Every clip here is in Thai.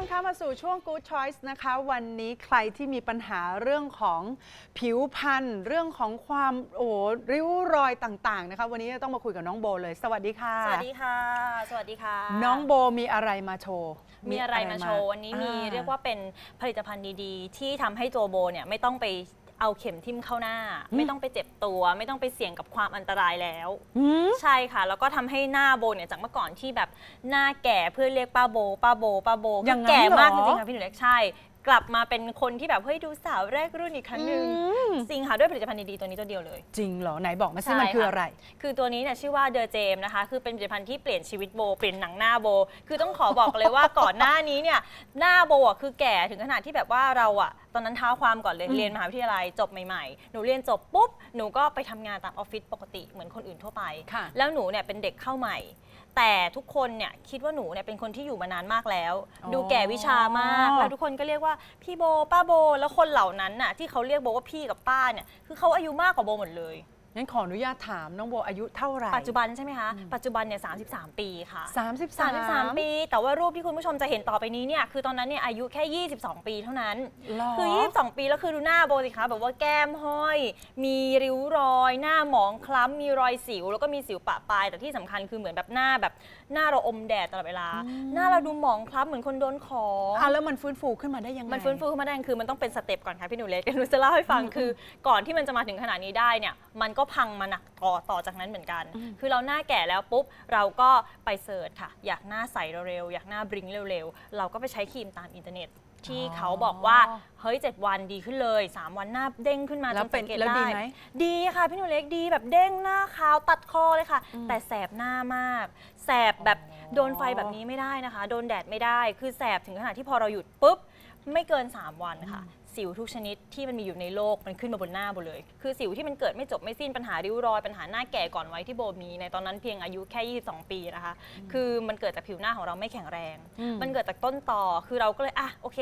มคะมาสู่ช่วง Good Choice นะคะ วันนี้ใครที่มีปัญหาเรื่องของผิวพรรณเรื่องของความโอ้โหริ้วรอยต่างๆนะคะ วันนี้ต้องมาคุยกับน้องโบเลย สวัสดีค่ะ สวัสดีค่ะ สวัสดีค่ะ น้องโบมีอะไรมาโชว์ มีอะไรมาโชว์วันนี้มีอ่เรียกว่าเป็นผลิตภัณฑ์ดีๆ ที่ทำให้ตัวโบเนี่ยไม่ต้องไป เอาเข็มทิ่มเข้าหน้า ไม่ต้องไปเจ็บตัว ไม่ต้องไปเสี่ยงกับความอันตรายแล้วหืมใช่ค่ะ แล้วก็ทำให้หน้าโบเนี่ยจากเมื่อก่อนที่แบบหน้าแก่เพื่อนเรียกป้าโบ ป้าโบ ป้าโบอย่างนั้นแก่มากเหรจอริงๆค่ะพี่หนูเล็กใช่ กลับมาเป็นคนที่แบบเฮ้ยดูสาวแรกรุ่นอีกครั้งหนึ่งอืม จริงค่ะด้วยผลิตภัณฑ์ดีๆตัวนี้ตัวเดียวเลย จริงเหรอไหนบอกมาสิใช่มันคือค่ะ อะไร คือตัวนี้เนี่ยชื่อว่าเดอ j เจมนะคะ คือเป็นผลิตภัณฑ์ที่เปลี่ยนชีวิตโบ เปลี่ยนหนังหน้าโบ คือต้องขอบอกเลยว่า ก่อนหน้านี้เนี่ยหน้าโบอะคือแก่ถึงขนาดที่แบบว่าเราอะตอนนั้นเท้าความก่อนเลยอืมเรียนมหาวิทยาลัยจบใหม่ๆ หนูเรียนจบปุ๊บ หนูก็ไปทำงานตามออฟฟิศปกติเหมือนคนอื่นทั่วไป ค่ะ แล้วหนูเนี่ยเป็นเด็กเข้าใหม่ แต่ทุกคนเนี่ยคิดว่าหนูเนี่ยเป็นคนที่อยู่มานานมากแล้ว อ๋อ ดูแก่วิชามากแล้วทุกคนก็เรียกว่าพี่โบป้าโบแล้วคนเหล่านั้นน่ะที่เขาเรียกโบว่าพี่กับป้าเนี่ยคือเขาอายุมากกว่าโบหมดเลย งั้นขออนุญาตถามน้องโบอายุเท่าไหร่ ปัจจุบันใช่ไหไหมคะ ปัจจุบันเนี่ย33 ปีค่ะ33 33 ปี แต่ว่ารูปที่คุณผู้ชมจะเห็นต่อไปนี้เนี่ยคือตอนนั้นเนี่ยอายุแค่ 22 ปีเท่านั้น หรคือ 22 ปีแล้วคือดูหน้าโบสิคะแบบว่าแก้มห้อย มีริ้วรอย หน้าหมองคล้ำมีรอยสิว แล้วก็มีสิวปะปลายแต่ที่สำคัญคือเหมือนแบบหน้าแบบ หน้าเราอมแดดตลอดเวลา หน้าเราดูหมองคล้ำเหมือนคนโดนของอะแล้วมันฟื้นฟูขึ้นมาได้ยังไง มันฟื้นฟูขึ้นมาได้คือมันต้องเป็นสเต็ปก่อนค่ะพี่หนูเล็กหนูจะเล่าให้ฟังคือ ก่อนที่มันจะมาถึงขนาดนี้ได้เนี่ยมันก็พังมาหนักต่อต่อจากนั้นเหมือนกัน คือเราหน้าแก่แล้วปุ๊บเราก็ไปเสิร์ชค่ะ อยากหน้าใสเร็วๆอยากหน้าบริ้งเร็วๆเราก็ไปใช้ครีมตามอินเทอร์เน็ต ที่อ๋อเขาบอกว่าเฮ้ย 7 วันดีขึ้นเลย 3 วันหน้าเด้งขึ้นมาแล้วจนเป็สันงเกตแล้วดีได้ ไหม ดีค่ะ พี่หนูเล็กดีแบบเด้งหน้าขาวตัดคอเลยค่ะ แต่แสบหน้ามาก แสบแบบโดนไฟแบบนี้ไม่ได้นะคะ โดนแดดไม่ได้ คือแสบถึงขนาดที่พอเราหยุดปุ๊บ ไม่เกิน 3 วันค่ะ สิวทุกชนิดที่มันมีอยู่ในโลกมันขึ้นมาบนหน้าโบเลย คือสิวที่มันเกิดไม่จบไม่สิ้นปัญหาริ้วรอยปัญหาหน้าแก่ก่อนไว้ที่โบมี ในตอนนั้นเพียงอายุแค่ 22 ปีนะคะ คือมันเกิดจากผิวหน้าของเราไม่แข็งแรงอืมมันเกิดจากต้นต่อคือเราก็เลยอะโอเค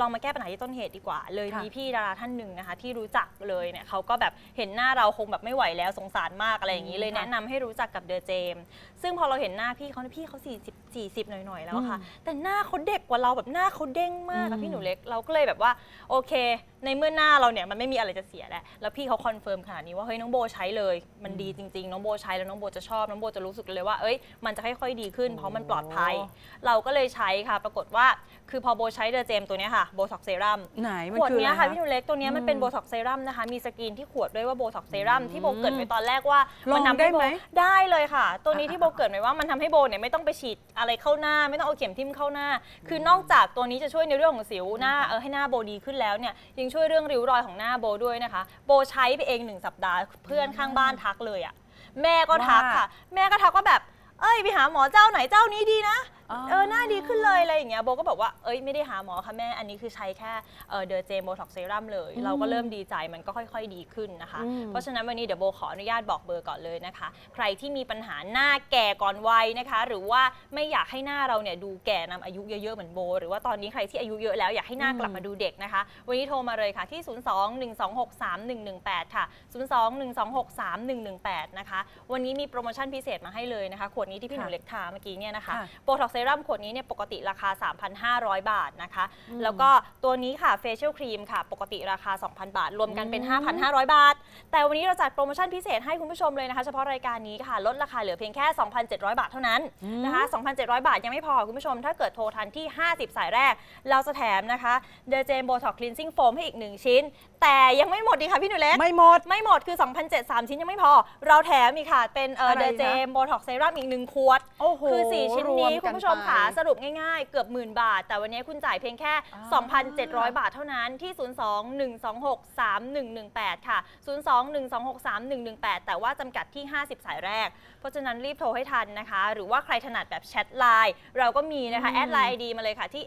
ลองมาแก้ปัญหาที่ต้นเหตุดีกว่า เลยค่ะมีพี่ดาราท่านหนึ่งนะคะ ที่รู้จักเลยเนี่ยเขาก็แบบเห็นหน้าเราคงแบบไม่ไหวแล้วสงสารมากอะไรอย่างนี้เลยค่ะแนะนำให้รู้จักกับเดอเจม ซึ่งพอเราเห็นหน้าพี่เขาเนี่ยพี่เขา 40 40 หน่อยๆแล้วอะค่ะ แต่หน้าเขาเด็กกว่าเราแบบหน้าเขาเด้งมากอือะมพี่หนูเล็กเราก็เลยแบบว่าโอเคในเมื่อหน้าเราเนี่ยมันไม่มีอะไรจะเสียแล้วแล้วพี่เขาคอนเฟิร์มขนาดนี้ว่าเฮ้ยน้องโบใช้เลย มันดีจริงๆ น้องโบใช้แล้วน้องโบจะชอบน้องโบจะรู้สึกเลยว่าเอ้ยมันจะค่อยๆดีขึ้น เพราะมันปลอดภัย เราก็เลยใช้ค่ะ ปรากฏว่าคือพอโบใช้เดอเจมตัวเนี้ยค่ะโบท็อกเซรั่มไหนมันขวดคือเนี้ยอะไรค่ะคะพี่หนูเล็กตัวเนี้ยมันเป็นอืมโบท็อกเซรั่มนะคะมีสกรีนที่ขวดด้วยว่าโบท็อกเซรั่มที่โบเกริดไว้ตอนแรกว่าลองมัทำให้ได้ไหมโบได้เลยค่ะ ตัวนี้อะที่โบเกริดไว้ว่ามันทำให้โบเนี่ยไม่ต้องไปฉีดอะไรเข้าหน้า ไม่ต้องเอาเข็มทิ่มเข้าหน้า คือนอกจากตัวนี้จะช่วยในเรื่องของสิวหน้าเออให้หน้าโบดีขึ้นแล้วเนี่ยยังช่วยเรื่องริ้วรอยของหน้าโบด้วยนะคะ โบใช้ไปเองหนึ่งสัปดาห์เพื่อนข้างบ้านทักเลยอะแม่ก็ทักค่ะ แม่ก็ทักว่าแบบ เอ้ยไปหาหมอเจ้าไหนเจ้านี้ดีนะ เออหน้าดีขึ้นเลยอะไรอย่างเงี้ยโบก็บอกว่าเอ้ยไม่ได้หาหมอค่ะแม่อันนี้คือใช้แค่เออเดอเจมโบท็อกเซรั่มเลย เราก็เริ่มดีใจมันก็ค่อย ๆ ดีขึ้นนะคะอืมเพราะฉะนั้นวันนี้เดี๋ยวโบขออนุญาตบอกเบอร์ก่อนเลยนะคะ ใครที่มีปัญหาหน้าแก่ก่อนวัยนะคะ หรือว่าไม่อยากให้หน้าเราเนี่ยดูแก่นำอายุเยอะๆเหมือนโบ หรือว่าตอนนี้ใครที่อายุเยอะแล้วอยากให้หน้ากลับมาดูเด็กนะคะ วันนี้โทรมาเลยค่ะที่ 02-126-3118 ค่ะ 02-126-3118 นะคะ วันนี้มีโปรโมชั่นพิเศษมาให้เลยนะคะขวดนี้ที่พี่หนูค่ะเล็กทาเมื่อกี้เนี่ยนะคะค่ะโบท็อกเซรั่มขวดนี้เนี่ยปกติราคา 3,500 บาทนะคะ แล้วก็ตัวนี้ค่ะเฟเชียลครีมค่ะ ปกติราคา 2,000 บาท รวมกันเป็น 5,500 บาท แต่วันนี้เราจัดโปรโมชั่นพิเศษให้คุณผู้ชมเลยนะคะ เฉพาะรายการนี้ค่ะ ลดราคาเหลือเพียงแค่ 2,700 บาทเท่านั้นนะคะ 2,700 บาทยังไม่พอคุณผู้ชม ถ้าเกิดโทรทันที่ 50 สายแรก เราจะแถมนะคะเดอเจมโบท็อกคลีนซิ่งโฟมให้อีก 1 ชิ้น แต่ยังไม่หมดดีค่ะพี่หนูเล็กไม่หมดไม่หมดคือ2,007 3ชิ้นยังไม่พอ เราแถมอีกค่ะเป็นเอออะไรเดคะเจมโบท็อกเซรั่มอีกหนึ่งขวดโอ้โหคือ4ชิ้นรวนี้กัคุณผู้ชมไปค่ะ สรุปง่ายๆ เกือบหมื่นบาท แต่วันนี้คุณจ่ายเพียงแค่อ่า2,700 บาทเท่านั้นที่ 02-126-3118 ค่ะ 02-126-3118 แต่ว่าจำกัดที่ 50 สายแรก เพราะฉะนั้นรีบโทรให้ทันนะคะ หรือว่าใครถนัดแบบแชทไลน์เราก็มีนะคะ แอดไลน์ไอดีมาเลยค่ะที่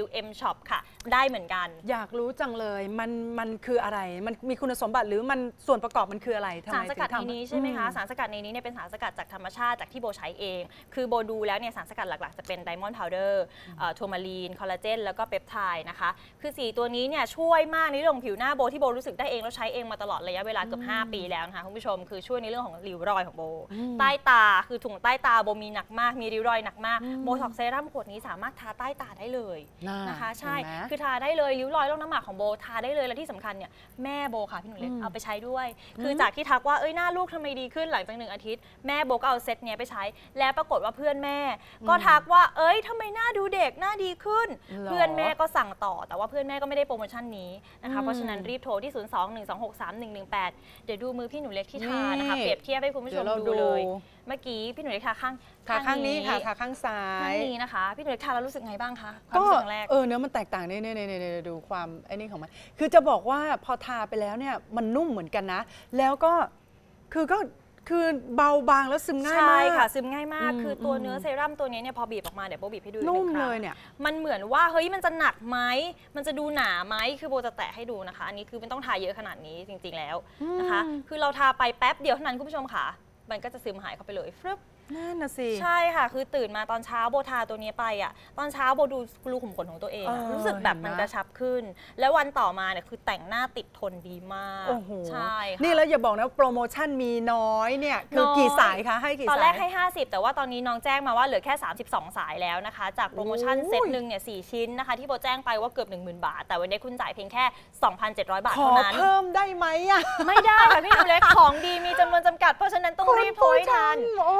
@wmshop ค่ะ ได้เหมือนกัน อยากรู้จังเลยมันมันคืออะไร มันมีคุณสมบัติหรือมันส่วนประกอบมันคืออะไรทำไมสารสกัดถึงในทำนี้ใช่ไหมคะอืสารสกัดในนี้เนี่ยเป็นสารสกัดจากธรรมชาติจากที่โบใช้เอง คือโบดูแล้วเนี่ยสารสกัดหลักๆจะเป็นไดมอนด์พาวเดอร์ทัวร์มาลีน คอลลาเจน แล้วก็เปปไทด์นะคะ คือ 4 ตัวนี้เนี่ยช่วยมากในเรื่องของผิวหน้าโบที่โบรู้สึกได้เองแล้วใช้เองมาตลอดระยะเวลาเกือบ 5 ปีแล้วนะคะคุณผู้ชม คือช่วยในเรื่องของริ้วรอยของโบ ใต้ตาคือถุงใต้ตาโบมีหนักมาก มีริ้วรอยหนักมาก โบท็อกเซรั่มขวดนี้สามารถทาใต้ตาได้เลยน่านะคะ ใช่เห็นไหมคือทาได้เลยริ้วรอยร่องน้ำหมากของโบทาได้เลย และที่สำคัญเนี่ยแม่โบค่ะพี่หนูเล็กอืมเอาไปใช้ด้วย คือจากที่ทักว่าเอ้ยหน้าลูกทำไมดีขึ้นหลังจากหนึ่งอาทิตย์แม่โบก็เอาเซตเนี้ยไปใช้ แล้วปรากฏว่าเพื่อนแม่ก็ทักว่า เอ้ยทำไมหน้าดูเด็กหน้าดีขึ้น หรอเพื่อนแม่ก็สั่งต่อ แต่ว่าเพื่อนแม่ก็ไม่ได้โปรโมชั่นนี้นะคะ อืมเพราะฉะนั้นรีบโทรที่ 0 2 1 2 6 3 1 1 8 เดี๋ยวดูมือพี่หนูเล็กที่ทานะคะ นี่ เปรียบเทียบให้คุณผู้ชเดี๋ยมวเราดูดูเลย เมื่อกี้พี่หนูเล็กทาข้างขาข้างนี้ค่ะขาข้างซ้าข้างย นี้นะคะ พี่หนูเล็กทาแล้วรู้สึกไงบ้างคะความก็รู้สึกครั้งแรก เออเนื้อมันแตกต่างเนี่ยเนี่ยเนี่ยเนี่ยดูความไอ้นี่ของมัน คือจะบอกว่าพอทาไปแล้วเนี่ยมันนุ่มเหมือนกันนะ แล้วก็คือก็ คือเบาบางแล้วซึมง่ายใช่มากค่ะ ซึมง่ายมาก อืมคือตัวอืมเนื้อเซรั่มตัวนี้เนี่ยพอบีบออกมาเดี๋ยวโบบีบให้ดูอีกหนุ่มงคเลรั้งยเนี่ย มันเหมือนว่าเฮ้ยมันจะหนักไหมมันจะดูหนาไหมคือโบจะแตะให้ดูนะคะ อันนี้คือไม่ต้องทาเยอะขนาดนี้จริง ๆแล้วนะคะอืมคือเราทาไปแป๊บเดียวเท่านั้นคุณผู้ชมค่ะ มันก็จะซึมหายเข้าไปเลยฟรึบ นั่นนะสิ ใช่ค่ะ คือตื่นมาตอนเช้าโบทาตัวนี้ไปอะ ตอนเช้าโบดูรูขุมขนของตัวเองอะเออรู้สึกแบบเห็นไหมมันกระชับขึ้น แล้ววันต่อมาเนี่ยคือแต่งหน้าติดทนดีมากโอ้โหใช่ค่ะ นี่แล้วอย่าบอกนะโปรโมชั่นมีน้อยเนี่ย คือน้อย กี่สายคะ ให้กี่ตอนสายแรกให้ 50 แต่ว่าตอนนี้น้องแจ้งมาว่าเหลือแค่ 32 สายแล้วนะคะ จากโปรโมชั่นโอ้ย เซตหนึ่งเนี่ยสชิ้นนะคะ ที่โบแจ้งไปว่าเกือบ 10,000 บาท แต่วันนี้คุณจ่ายเพียงแค่ 2,700 บาทขอเท่านั้น เพิ่มได้ไหมอะไม่ได้ค่ะพี่หนูเล็กของดีมีจำนวนจำกัดเพราะฉะนั้นต้องรีบโทรให้ทัน โอ้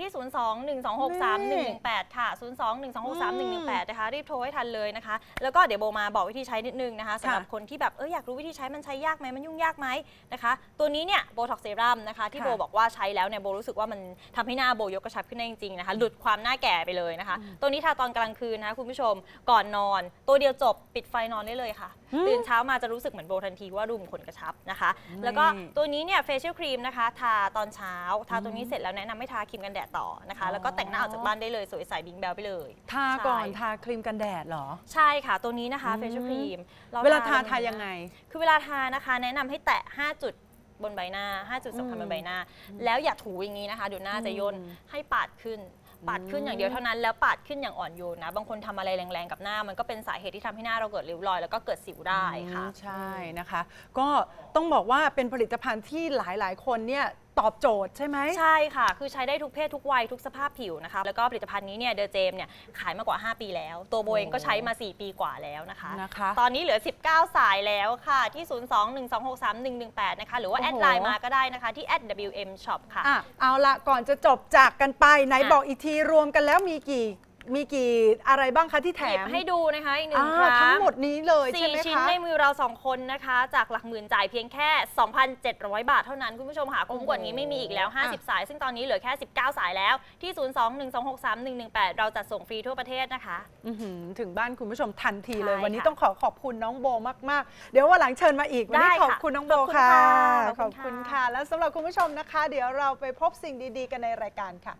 รีบโทรให้ทันที่ 0 2 1 2 6 3 1 1 8 ค่ะ 0 2 1 2 6 3 1 1 8 นะคะ รีบโทรให้ทันเลยนะคะ แล้วก็เดี๋ยวโบมาบอกวิธีใช้นิดนึงนะคะสำหรับค่ะคนที่แบบเอออยากรู้วิธีใช้มันใช้ยากไหมมันยุ่งยากไหมนะคะ ตัวนี้เนี่ยโบท็อกเซรั่มนะคะที่ค่ะโบบอกว่าใช้แล้วเนี่ยโบรู้สึกว่ามันทำให้หน้าโบยกกระชับขึ้นได้จริงๆนะคะ หลุดความหน้าแก่ไปเลยนะคะ ตัวนี้ทาตอนกลางคืนนะคะคุณผู้ชมก่อนนอน ตัวเดียวจบปิดไฟนอนได้เลยค่ะ อืมตื่นเช้ามาจะรู้สึกเหมือนโบทันทีว่ารูมขนกระชับนะคะ แล้วก็นี่ตัวนี้เนี่ยเฟเชียลครีมนะคะ ทาตอนเช้า ทาตัวนี้เสร็จแล้วแนะนำให้ทาครีมกันแดดต่อนะคะ แล้วก็แต่งหน้าออกจากบ้านได้เลยสวยใสบิงแบลไปเลยทาก่อนใช่ ทาครีมกันแดดเหรอ ใช่ค่ะ ตัวนี้นะคะอืม เฟเชียลครีมเวลาทาทายังไง คือเวลาทานะคะ แนะนำให้แตะ 5 จุดบนใบหน้า 5 จุดสำคัญบนใบหน้า แล้วอย่าถูอย่างนี้นะคะ เดี๋ยวหน้าจะย่นอืมให้ปาดขึ้น ปาดขึ้นอย่างเดียวเท่านั้นแล้วปาดขึ้นอย่างอ่อนโยนนะ บางคนทำอะไรแรงๆกับหน้า มันก็เป็นสาเหตุที่ทำให้หน้าเราเกิดริ้วรอย แล้วก็เกิดสิวได้ค่ะ อืมใช่นะคะ ก็ต้องบอกว่าเป็นผลิตภัณฑ์ที่หลายๆ คนเนี่ย ตอบโจทย์ใช่ไหม ใช่ค่ะ คือใช้ได้ทุกเพศทุกวัยทุกสภาพผิวนะคะ แล้วก็ผลิตภัณฑ์นี้เนี่ยเดอเจมเนี่ยขายมากว่า 5 ปีแล้ว ตัวโบเองก็ใช้มา 4 ปีกว่าแล้วนะคะ นะคะ ตอนนี้เหลือ 19 สายแล้วค่ะ ที่ 021263118 นะคะ หรือว่าโอ้แอโหดไลน์มาก็ได้นะคะ ที่ @wm shop ค่ะ อะเอาละก่อนจะจบจากกันไปไหนอะ บอกอีกทีรวมกันแล้วมีกี่ มีกี่อะไรบ้างคะที่แถหยิบมให้ดูนะคะอีกหนึ่อ่างครั้งทั้งหมดนี้เลยใช่สี่ไหมชิ้นคะ ในมือเราสองคนนะคะ จากหลักหมื่นจ่ายเพียงแค่ 2,700 บาทเท่านั้น คุณผู้ชมค่ะคุ้มกว่านี้ไม่มีอีกแล้ว อะ 50 สาย ซึ่งตอนนี้เหลือแค่ 19 สายแล้วที่ 021263118 เราจัดส่งฟรีทั่วประเทศนะคะ อื้อหือถึงบ้านคุณผู้ชมทันทีเลย ใช่วันนี้ค่ะต้องขอขอบคุณน้องโบมาก ๆ เดี๋ยววันหลังเชิญมาอีก วันนี้ได้ขอบค่ะคุณน้องโบขอบคุณค่ะค่ะขอบคุณค่ะ แล้วสำหรับคุณผู้ชมนะคะ เดี๋ยวเราไปพบสิ่งดี ๆ กันในรายการค่ะ